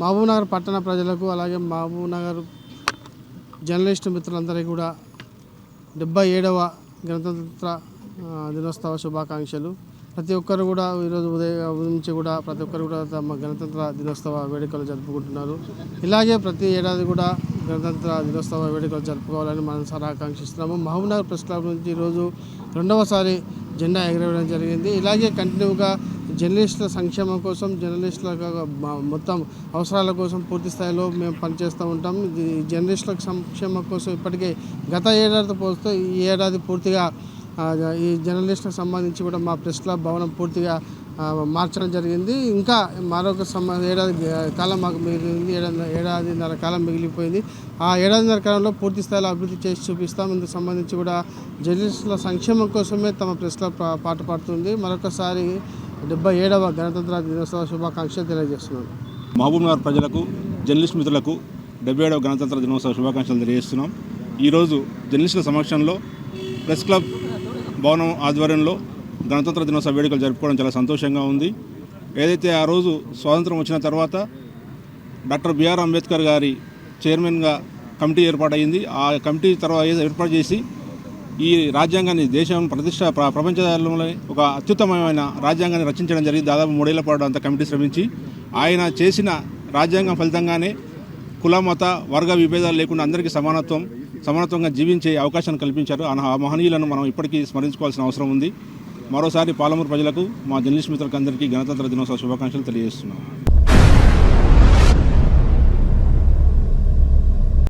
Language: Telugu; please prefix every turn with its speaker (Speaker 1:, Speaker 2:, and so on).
Speaker 1: మహబూబ్నగర్ పట్టణ ప్రజలకు అలాగే మహబూబ్నగర్ జర్నలిస్టు మిత్రులందరికీ కూడా డెబ్బై ఏడవ గణతంత్ర దినోత్సవ శుభాకాంక్షలు. ప్రతి ఒక్కరు కూడా ఈరోజు ఉదయం నుంచి కూడా ప్రతి ఒక్కరు కూడా తమ గణతంత్ర దినోత్సవ వేడుకలు జరుపుకుంటున్నారు. ఇలాగే ప్రతి ఏడాది కూడా గణతంత్ర దినోత్సవ వేడుకలు జరుపుకోవాలని మనం సారా ఆకాంక్షిస్తున్నాము. మహబూబ్నగర్ ప్రెస్ క్లబ్ నుంచి ఈరోజు రెండవసారి జెండా ఎగరవేయడం జరిగింది. ఇలాగే కంటిన్యూగా జర్నలిస్టుల సంక్షేమం కోసం జర్నలిస్టుల మొత్తం అవసరాల కోసం పూర్తి స్థాయిలో మేము పనిచేస్తూ ఉంటాం. జర్నలిస్టుల సంక్షేమం కోసం ఇప్పటికే గత ఏడాదితో పోలిస్తే ఈ ఏడాది పూర్తిగా ఈ జర్నలిస్టులకు సంబంధించి కూడా మా ప్రెస్ క్లబ్ భవనం పూర్తిగా మార్చడం జరిగింది. ఇంకా మరొక సంబంధ ఏడాది కాలం మాకు మిగిలింది. ఏడాది ఏడాదిన్నర కాలం మిగిలిపోయింది. ఆ ఏడాదిన్నర కాలంలో పూర్తి స్థాయిలో అభివృద్ధి చేసి చూపిస్తాం. ఇందుకు సంబంధించి కూడా జర్నలిస్టుల సంక్షేమం కోసమే తమ ప్రెస్ క్లబ్ పా- పాటు పాడుతుంది. మరొకసారి డెబ్బై ఏడవ గణతంత్ర దినోత్సవ శుభాకాంక్షలు తెలియజేస్తున్నాను.
Speaker 2: మహబూబ్నగర్ ప్రజలకు జర్నలిస్ట్ మిత్రులకు డెబ్బై ఏడవ గణతంత్ర దినోత్సవ శుభాకాంక్షలు తెలియజేస్తున్నాం. ఈరోజు జర్నలిస్టుల సమక్షంలో ప్రెస్ క్లబ్ భవనం ఆధ్వర్యంలో గణతంత్ర దినోత్సవ వేడుకలు జరుపుకోవడం చాలా సంతోషంగా ఉంది. ఏదైతే ఆ రోజు స్వాతంత్రం వచ్చిన తర్వాత డాక్టర్ బిఆర్ అంబేద్కర్ గారి చైర్మన్గా కమిటీ ఏర్పాటైంది ఆ కమిటీ తర్వాత ఏర్పాటు చేసి ఈ రాజ్యాంగాన్ని దేశం ప్రతిష్ట ప్ర- ప్రపంచంలో ఒక అత్యుత్తమమైన రాజ్యాంగాన్ని రచించడం జరిగింది. దాదాపు మూడేళ్ళ పాటు అంత కమిటీ శ్రమించి ఆయన చేసిన రాజ్యాంగం ఫలితంగానే కుల మత వర్గ విభేదాలు లేకుండా అందరికీ సమానత్వం సమానత్వంగా జీవించే అవకాశాన్ని కల్పించారు. ఆ ఆ మహనీయులను మనం ఇప్పటికీ స్మరించుకోవాల్సిన అవసరం ఉంది. మరోసారి పాలమూరు ప్రజలకు మా జర్నలిస్ట్ మిత్రులకు అందరికీ గణతంత్ర దినోత్సవ శుభాకాంక్షలు తెలియజేస్తున్నాం.